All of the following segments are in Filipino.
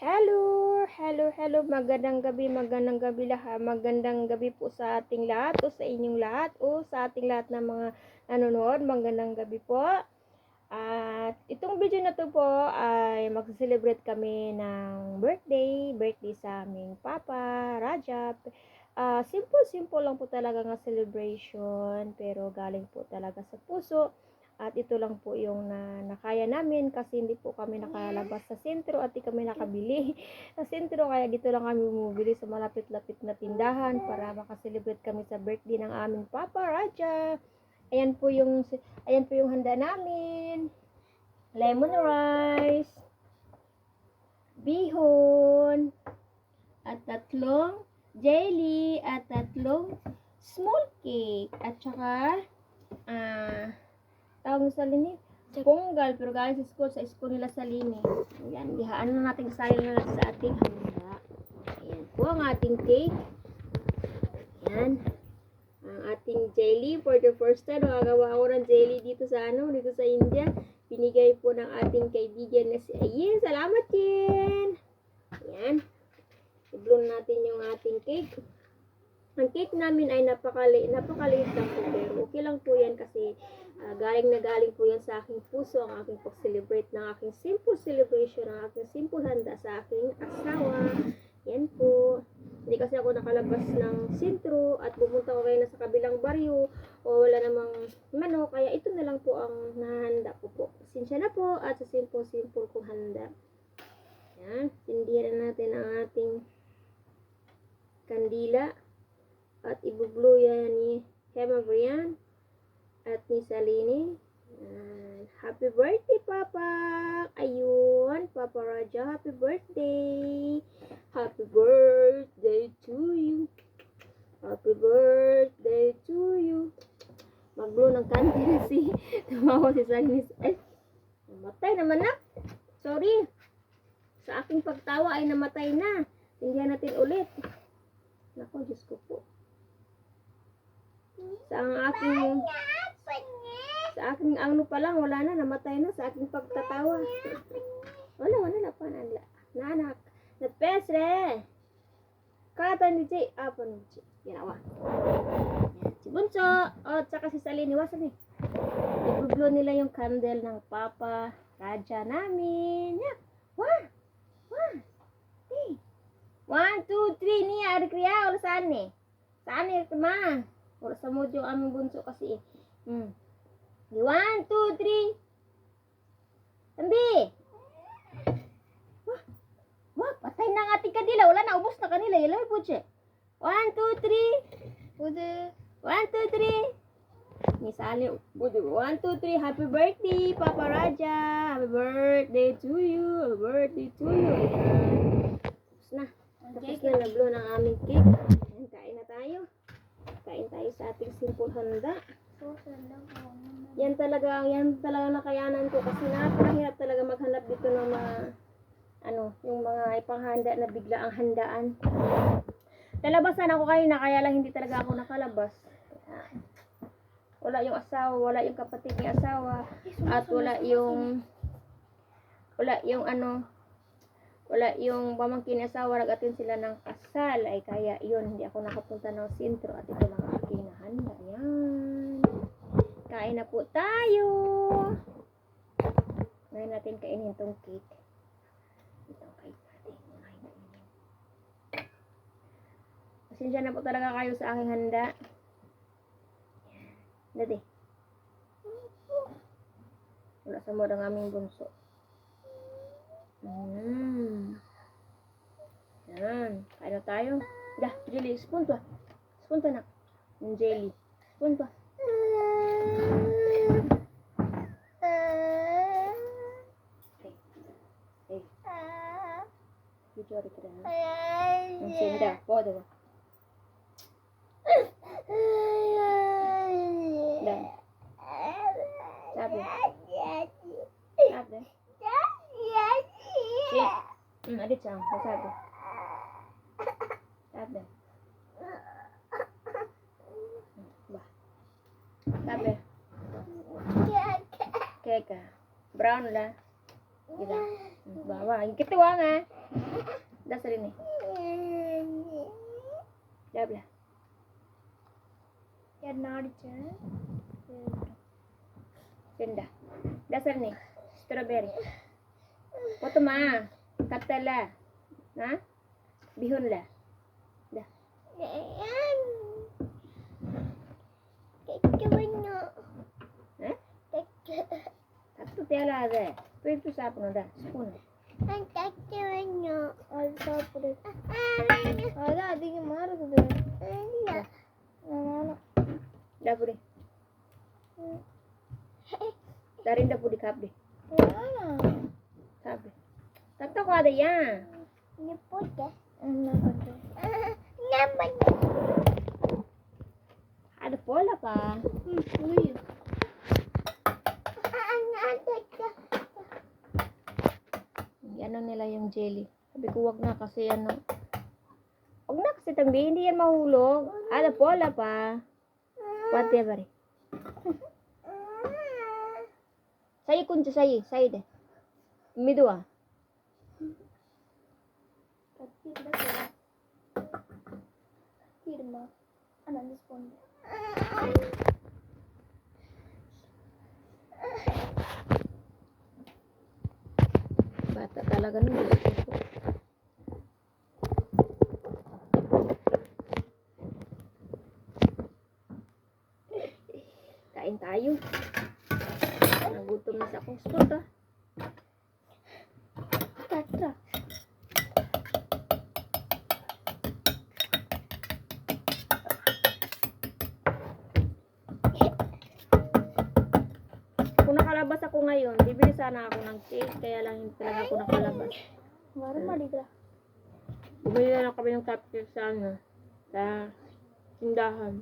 Hello, hello, hello. Magandang gabi, magandang gabi lahat. Magandang gabi po sa ating lahat o sa inyong lahat o sa ating lahat ng mga nanonood. Magandang gabi po. At itong video na to po ay mag-celebrate kami ng birthday, birthday sa aming Papa, Rajab. Ah, simple, simple lang po talaga ng celebration, pero galing po talaga sa puso. At ito lang po yung na, nakaya namin kasi hindi po kami nakalabas sa sentro at di kami nakabili sa sentro. Kaya dito lang kami bumibili sa malapit-lapit na tindahan para makaselebrate kami sa birthday ng aming Papa Raja. Ayan po yung ayan po yung handa namin. Lemon rice, bihon, at tatlong jelly, at tatlong small cake, at saka ah tawag sa lini, ponggal, pero galing sa school, sa school nila sa lini. Ayan, dihaan na natin sayang na natin sa ating handa. Ayan po ang ating cake. Ayan. Ang ating jelly, for the first time, nakagawa ako ng jelly dito sa ano, dito sa India. Binigay po ng ating kaibigan na si Ayin. Salamat, Jen! Ayan. I-blow natin yung ating cake. Ang cake namin ay napakali, napakaliit lang po, pero okay lang po yan kasi Ah, galing na galing po yan sa aking puso ang aking pag-celebrate ng aking simple celebration, ang aking simple handa sa aking asawa. Yan po. Hindi kasi ako nakalabas ng sentro at pumunta ko kayo na sa kabilang baryo o wala namang mano, kaya ito na lang po ang nahanda ko po. Sinsya na po at sa simple-simple kong handa. Yan. Sindihan na natin ang ating kandila at ibublo yan ni Hema Brian at ni Salini. Yan. Happy birthday, Papa! Ayun, Papa Raja, happy birthday! Happy birthday to you! Happy birthday to you! Mag-blow ng na si tumawa si Salini. Ay, namatay naman na. Sorry. Sa aking pagtawa ay namatay na. Tingnan natin ulit. Nako, Diyos ko po. Sa ang aking sa aking ano pa lang, wala na, namatay na sa aking pagtatawa. Wala, wala na pa, nala. Nanak, na pesre. Kata ni Jay, apa ni Jay? Ginawa. Yan, Si Bunso, o, oh, tsaka si Salini, wasan eh. Ibublo nila yung candle ng Papa Raja namin. Yan. One, one, three. One, two, three, niya, ari kriya, wala saan eh. Saan eh, ma? Wala sa mood yung bunso kasi eh. Hmm. One, two, three. Tambi! Wah, wah, patay na ang ating kanila. Wala na, ubos na kanila. Po siya. One, two, three. Bude. One, two, three. Sally, bude. One, two, three. Happy birthday, Papa Raja. Happy birthday to you. Happy birthday to you. Tapos na. Tapos na nablo ng aming cake. Kain na tayo. Kain tayo sa ating simple handa. Yan talaga, yan talaga nakayanan ko kasi napakahirap talaga maghanap dito ng mga ano, yung mga ipanghanda na bigla ang handaan. Nalabasan ako kanina kaya lang hindi talaga ako nakalabas. Wala yung asawa, wala yung kapatid ni asawa, at wala yung wala yung ano, wala yung pamangkin ni asawa, nag-attend sila ng kasal, ay kaya yun, hindi ako nakapunta ng sentro at ito lang ang aking nahanda. Yan. Kain na po tayo. Ngayon natin kainin tong cake. Ito ang cake natin. Ngayon. Pasensya na po talaga kayo sa aking handa. Dati. Wala sa mood ang aming bunso. Mm. Yan. Kain na tayo. Dah, jelly. Spoon to. Spoon to na. Jelly. Spoon to. Eh, video ari kita na. Ang sinda. Po, Sabi. Keka. Brown la. Kita. Bawa. Yung kituwa nga. Dasar ini. Dabla. ಎರಡ್ನಾಡಿಚೇನೆ Tinda. Dasar ni. Strawberry. Potoma. Katala. Ha? Bihon la. தப்பு தேலாத பிடித்து சாப்பிடணும்டா ஸ்பூனு. அது சாப்பிடு. அது அதிகமாக இருக்குது டபுடி தரிண்ட புடி. காப்பி சாப்பிடு. தத்த குவாதையா நீ போட்ட. என்ன பண்ணுறேன் Ano ada pola ka. Uy. Ano nila yung jelly. Sabi ko wag na kasi ano. Wag na kasi tambi, hindi yan mahulog. Ano ada pola pa. Whatever. Sayi kunci sayi, sayi deh. Midua. Firma. Anandes Ponder. Bata talaga nung dito eh. po. Kain tayo. Nagutom na sa akong spot ah. ngayon, bibili sana ako ng cake, kaya lang hindi talaga ako nakalabas. Maro maligra. Bumili na lang kami ng cupcake sa ano, sa tindahan.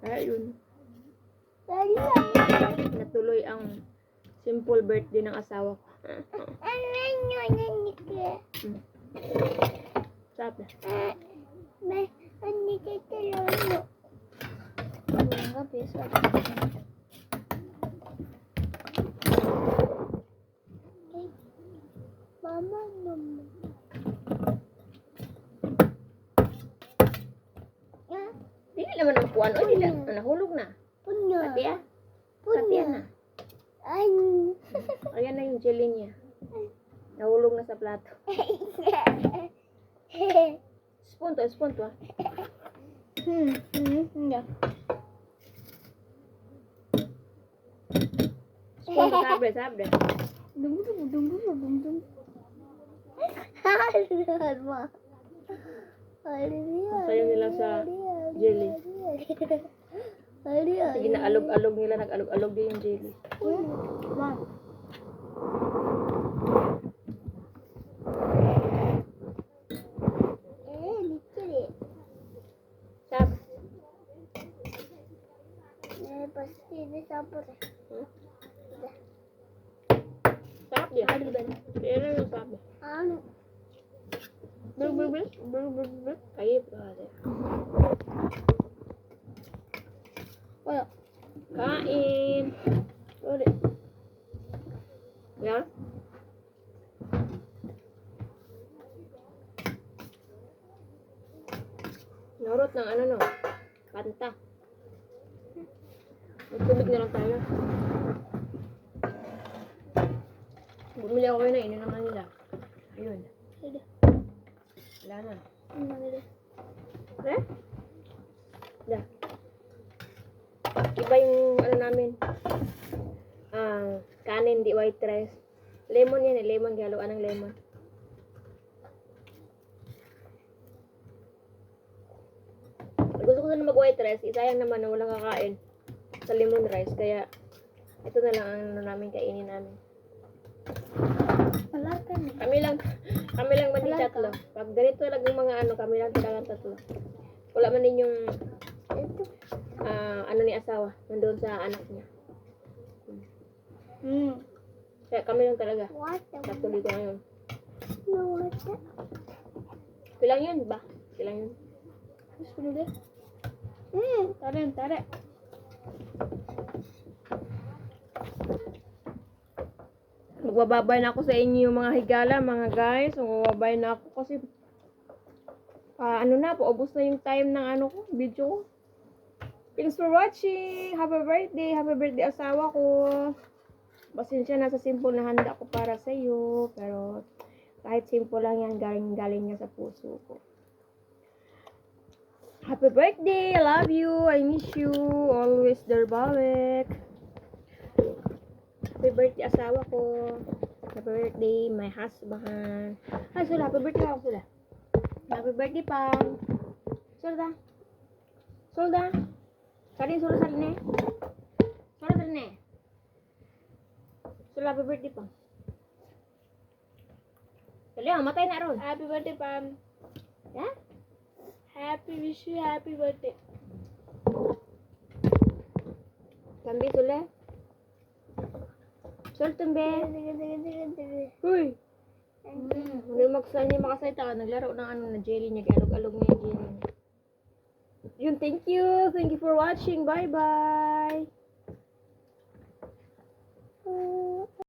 Kaya yun. Natuloy ang simple birthday ng asawa ko. Sabi. May, ano ka talaga? Ang gabi, sabi. Ayan na yung jelly niya. Nahulog na sa plato. Spoon to, spoon to. ah. hmm, hmm, enggak. Spoon to, sabre, sabre. Dung. Haluan ma. Ang sayo nila sa jelly. Sige na alog-alog nila, nag-alog-alog din yung jelly. Ma. Eh, nikiri. Sabre. Eh, ini campur. Sarap dia. Kaya na yung sabi. Anu. Bul, bul, bul. Bul, bul, bul. Kayip. Wala. Kain. Ulit. Yan. Narot ng ano no? Panta. Magtubig na lang tayo. Bumili ako yun na, ino naman nila. Ayun. Wala na. Eh? Da. Iba yung ano namin. Ah, kanin di white rice. Lemon yan eh, lemon haluan ng lemon. Gusto ko sana mag white rice, isayang naman na walang kakain sa lemon rice kaya ito na lang ang ano namin kainin namin. Wala kan nih. Kami lang, kami lang man tatlo. Pag ganito talagang mga ano, kami lang talagang tatlo. Wala man din yung ah, ano ni asawa, nandun sa anak niya. Hmm. Kaya kami lang talaga. Tatlo dito ngayon. No water. Kailang yun ba? Kailang yun. Terus dulu deh. Hmm, tarik, tarik. Magbababay na ako sa inyo mga higala, mga guys. Magbababay na ako kasi ah, ano na, paubos na yung time ng ano ko, video ko. Thanks for watching. Happy birthday. Happy birthday asawa ko. Pasensya na sa simple na handa ko para sa iyo. Pero kahit simple lang yan, galing-galing niya sa puso ko. Happy birthday! I love you! I miss you! Always there, balik! Happy birthday, asawa ko! Happy birthday, my husband! Ay, sula! Happy birthday ako, sula! Happy birthday, Pam! Sulda! Sulda! Sali, sula, sali, ne! Sula, sali, ne! Sula, happy birthday, Pam! Sali, ah, matay na ron! Happy birthday, Pam. Ha? Happy, wish you happy birthday. Tambi, sula! Sul, tumbe! Uy! Hindi magsa niya makasalita ka. Naglaro ng ano na jelly niya. Kaya alog-alog niya yung jelly niya. Yun, thank you. Thank you for watching. Bye-bye.